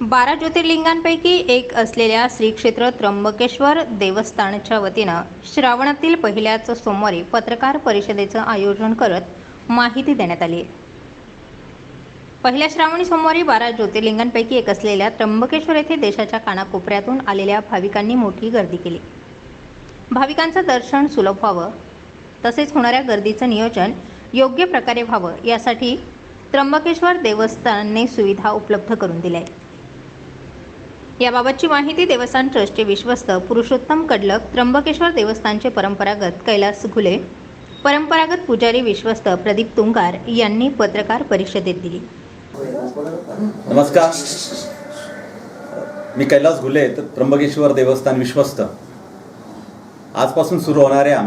बारा ज्योतिर्लिंगांपैकी एक असलेल्या श्री क्षेत्र त्र्यंबकेश्वर देवस्थानच्या वतीनं श्रावणातील पहिल्याच सोमवारी पत्रकार परिषदेचं आयोजन करत माहिती देण्यात आली. पहिल्या श्रावणी सोमवारी बारा ज्योतिर्लिंगांपैकी एक असलेल्या त्र्यंबकेश्वर येथे देशाच्या कानाकोपऱ्यातून आलेल्या भाविकांनी मोठी गर्दी केली. भाविकांचं दर्शन सुलभ व्हावं तसेच होणाऱ्या गर्दीचं नियोजन योग्य प्रकारे व्हावं यासाठी त्र्यंबकेश्वर देवस्थानने सुविधा उपलब्ध करून दिल्या आहेत. याबाबतची माहिती देवस्थान ट्रस्टचे विश्वस्त पुरुषोत्तम कडलक त्र्यंबकेश्वर देवस्थानचे परंपरागत कैलास घुले परंपरागत पुजारी विश्वस्त प्रदीप तुंगार यांनी पत्रकार परिषदेत दिली. नमस्कार. मी कैलास घुले त्र्यंबकेश्वर देवस्थान विश्वस्त. आजपासून सुरू होणाऱ्या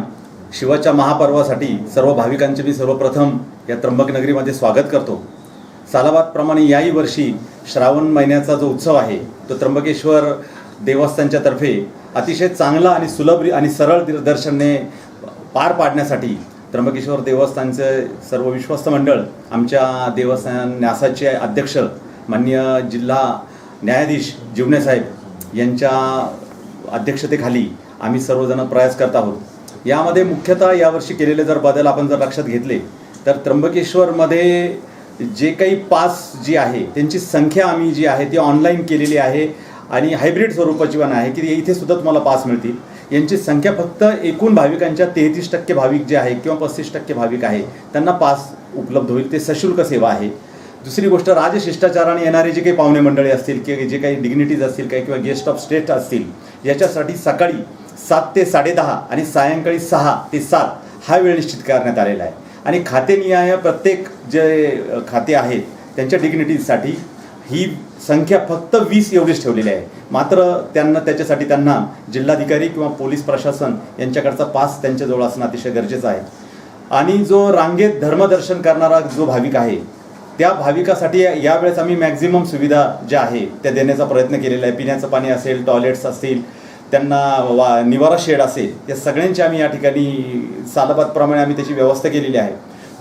शिवाच्या महापर्वासाठी सर्व भाविकांचे मी सर्वप्रथम या त्र्यंबक नगरीमध्ये स्वागत करतो. सालाबादप्रमाणे याही वर्षी श्रावण महिन्याचा जो उत्सव आहे तो त्र्यंबकेश्वर देवस्थानच्या तर्फे अतिशय चांगला आणि सुलभ आणि सरळ दि- दर्शनने पार पाडण्यासाठी त्र्यंबकेश्वर देवस्थानचे सर्व विश्वस्त मंडळ आमच्या देवस्थान न्यासाचे अध्यक्ष मान्य जिल्हा न्यायाधीश जीवनेसाहेब यांच्या अध्यक्षतेखाली आम्ही सर्वजण प्रयास करत आहोत. यामध्ये मुख्यतः यावर्षी केलेले जर बदल आपण जर लक्षात घेतले तर त्र्यंबकेश्वरमध्ये जे काही पास जी आहे त्यांची संख्या आम्ही जी आहे ती ऑनलाईन केलेली आहे. आणि हायब्रिड स्वरूपाची पण आहे की इथे सुद्धा तुम्हाला पास मिळतील. यांची संख्या फक्त एकूण भाविकांच्या तेहतीस टक्के भाविक जे आहे किंवा पस्तीस टक्के भाविक आहे त्यांना पास उपलब्ध होईल. ते सशुल्क सेवा आहे. दुसरी गोष्ट राजशिष्टाचाराने येणारे जे काही पाहुणे मंडळी असतील किंवा जे काही डिग्निटीज असतील काही किंवा गेस्ट ऑफ स्टेट असतील याच्यासाठी सकाळी सात ते साडेदहा आणि सायंकाळी सहा ते सात हा वेळ निश्चित करण्यात आलेला आहे. आणि खातेनिहाय प्रत्येक जे खाते आहेत त्यांच्या डिग्निटीजसाठी ही संख्या फक्त वीस एवढीच ठेवलेली आहे. मात्र त्यांना त्याच्यासाठी त्यांना जिल्हाधिकारी किंवा पोलीस प्रशासन यांच्याकडचा पास त्यांच्याजवळ असणं अतिशय गरजेचं आहे. आणि जो रांगेत धर्मदर्शन करणारा जो भाविक आहे त्या भाविकासाठी यावेळेस आम्ही मॅक्झिमम सुविधा ज्या आहे त्या देण्याचा प्रयत्न केलेला आहे. पिण्याचं पाणी असेल टॉयलेट्स असतील त्यांना वा निवारा शेड असेल या सगळ्यांची आम्ही या ठिकाणी सालाबादप्रमाणे आम्ही त्याची व्यवस्था केलेली आहे.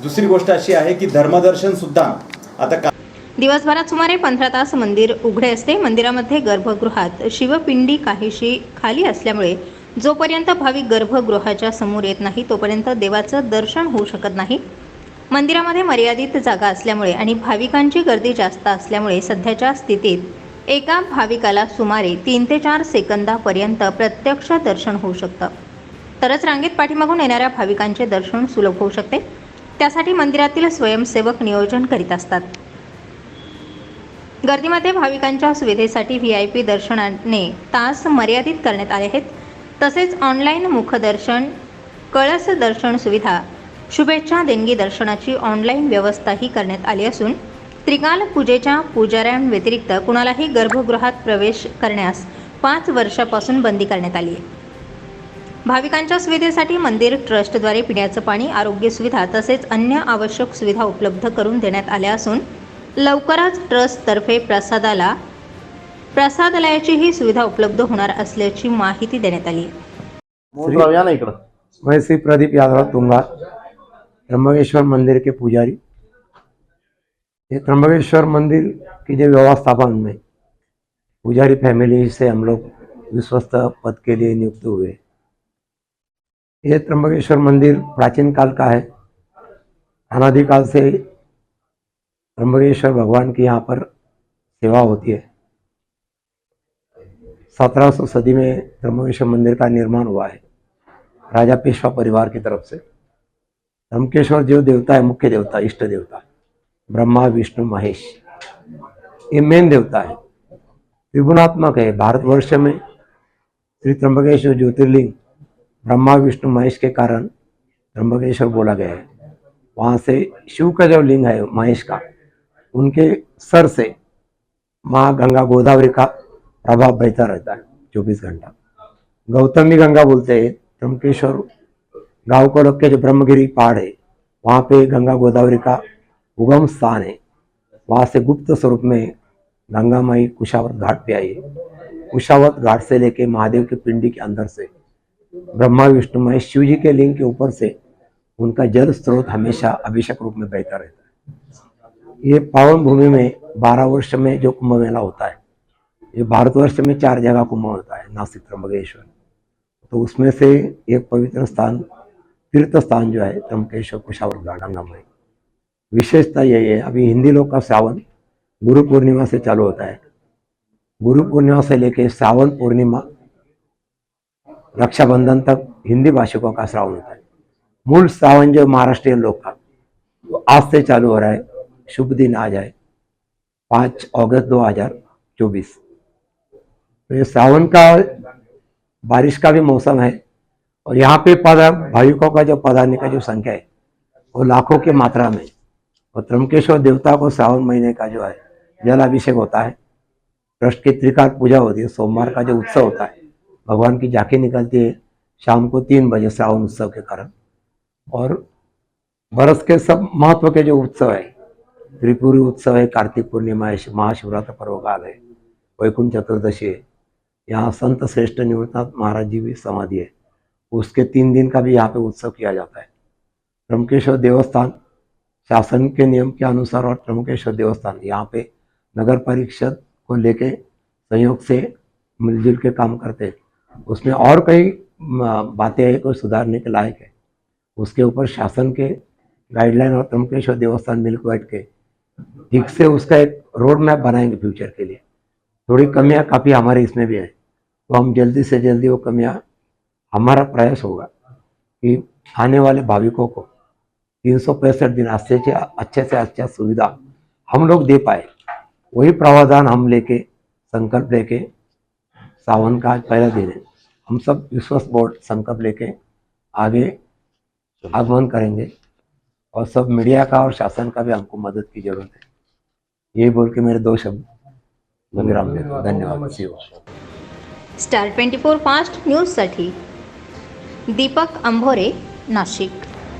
दुसरी गोष्ट अशी आहे की धर्मदर्शन सुद्धा आता का दिवसभरात सुमारे पंधरा तास मंदिर उघडे असते. मंदिरामध्ये गर्भगृहात शिवपिंडी काहीशी खाली असल्यामुळे जोपर्यंत भाविक गर्भगृहाच्या समोर येत नाही तोपर्यंत देवाचं दर्शन होऊ शकत नाही. मंदिरामध्ये मर्यादित जागा असल्यामुळे आणि भाविकांची गर्दी जास्त असल्यामुळे सध्याच्या स्थितीत एका भाविकाला सुमारे तीन ते चार सेकंदापर्यंत प्रत्यक्ष दर्शन होऊ शकतं. तरच रांगेत पाठीमागून येणाऱ्या भाविकांचे दर्शन सुलभ होऊ शकते. त्यासाठी मंदिरातील स्वयंसेवक नियोजन करीत असतात. गर्दीमध्ये भाविकांच्या सुविधेसाठी व्ही आय पी दर्शनाने तास मर्यादित करण्यात आले आहेत. तसेच ऑनलाईन मुखदर्शन कळस दर्शन सुविधा शुभेच्छा देणगी दर्शनाची ऑनलाईन व्यवस्थाही करण्यात आली असून त्रिकाल पूजेच्या पुजाऱ्यांव्यतिरिक्त कुणालाही गर्भगृहात प्रवेश करण्यास पाच वर्षापासून बंदी करण्यात आली आहे. भाविकांच्या सुविधेसाठी मंदिर ट्रस्टद्वारे पिण्याचं पाणी आरोग्य सुविधा तसेच अन्य आवश्यक सुविधा उपलब्ध करून देण्यात आल्या असून लवकरच ट्रस्टतर्फे प्रसादाला प्रसादालयाचीही सुविधा उपलब्ध होणार असल्याची माहिती देण्यात आली ना इकडं मैं श्री प्रदीप यादव तुंगार ब्रह्मेश्वर मंदिर के पुजारी। ये त्र्यंबकेश्वर मंदिर की जो व्यवस्थापन में पुजारी फैमिली से हम लोग विश्वस्त पद के लिए नियुक्त हुए। ये त्र्यंबकेश्वर मंदिर प्राचीन काल का है। अनादिकाल से त्र्यंबकेश्वर भगवान की यहाँ पर सेवा होती है। सत्रह सौ सदी में त्र्यंबकेश्वर मंदिर का निर्माण हुआ है, राजा पेशवा परिवार की तरफ़ से। त्र्यंबकेश्वर जो देवता है, मुख्य देवता, इष्ट देवता। ब्रह्मा विष्णु महेश ये मेन देवता है त्रिगुणात्मक है भारतवर्ष में श्री त्र्यंबकेश्वर ज्योतिर्लिंग ब्रह्मा विष्णु महेश के कारण त्र्यंबकेश्वर बोला गया है. वहाँ से शिव का जो लिंग है महेश का उनके सर से माँ गंगा गोदावरी का प्रभाव बहता रहता है चौबीस घंटा। गौतमी गंगा बोलते हैं त्र्यंबकेश्वर गांव को लग के जो ब्रह्मगिरी पहाड़ है वहाँ पे गंगा गोदावरी का उगम स्थान है वहाँ से गुप्त स्वरूप में गंगा माई कुशावत घाट पे आई है कुशावत घाट से लेके महादेव की पिंडी के अंदर से, ब्रह्मा, विष्णु, महेश शिव जी के लिंग के ऊपर से उनका जल स्रोत हमेशा अभिषेक रूप में बहता रहता है। ये पावन भूमि में बारह वर्ष में जो कुंभ मेला होता है, ये भारतवर्ष में चार जगह कुंभ होता है, नासिक, त्र्यंबकेश्वर। तो उसमें से एक पवित्र स्थान, तीर्थ स्थान जो है त्र्यंबकेश्वर कुशावर नाम है विशेषता यही है, अभी हिंदी लोग का सावन गुरु पूर्णिमा से चालू होता है। गुरु पूर्णिमा से लेके सावन पूर्णिमा रक्षाबंधन तक हिंदी भाषिकों का श्रावण होता है। मूल सावन जो महाराष्ट्रीय लोग का, वो आज से चालू हो रहा है। शुभ दिन आज है, पाँच अगस्त दो हज़ार चौबीस। तो ये सावन का बारिश का भी मौसम है और यहाँ पे पदा भाविकों का जो पधारने का जो संख्या है, वो लाखों की मात्रा में और त्रमकेश्वर देवता को सावन महीने का जो है जलाभिषेक होता है। ट्रस्ट की त्रिकाल पूजा होती है, सोमवार का जो उत्सव होता है, भगवान की झांकी निकलती है शाम को तीन बजे श्रावण उत्सव के कारण। और बरस के सब महत्व के जो उत्सव है, त्रिपुरी उत्सव है, कार्तिक पूर्णिमा है, महाशिवरात्र पर्व काल है, वैकुंठ चतुर्दशी है, यहाँ संत श्रेष्ठ निवृत्तनाथ महाराज जी भी समाधि है। उसके तीन दिन का भी यहाँ पे उत्सव किया जाता है। त्र्यंबकेश्वर देवस्थान शासन के नियम के अनुसार और त्र्यंबकेश्वर देवस्थान, यहाँ पे नगर परिषद को लेके संयोग से मिलजुल के काम करते हैं। उसमें और कई बातें हैं, कोई सुधारने के लायक है। उसके ऊपर शासन के गाइडलाइन और त्र्यंबकेश्वर देवस्थान मिल के बैठ के ठीक से उसका एक रोड मैप बनाएँगे फ्यूचर के लिए। थोड़ी कमियाँ काफ़ी हमारे इसमें भी हैं। तो हम जल्दी से जल्दी वो कमियाँ, हमारा प्रयास होगा कि आने वाले भाविकों को तीन सौ पैंसठ दिन अच्छे से अच्छे से अच्छा सुविधा हम लोग दे पाए। वही प्रावधान हम लेके, संकल्प लेके, सावन का आज पहला दिन है। हम सब विश्वास बोर्ड संकल्प लेके आगे आगमन करेंगे और सब मीडिया का और शासन का भी हमको मदद की ज़रूरत है। ये बोल के मेरे दो शब्द। विराम देता धन्यवाद। स्टार ट्वेंटी फोर फास्ट न्यूजसाठी दीपक अंभोरे, नाशिक।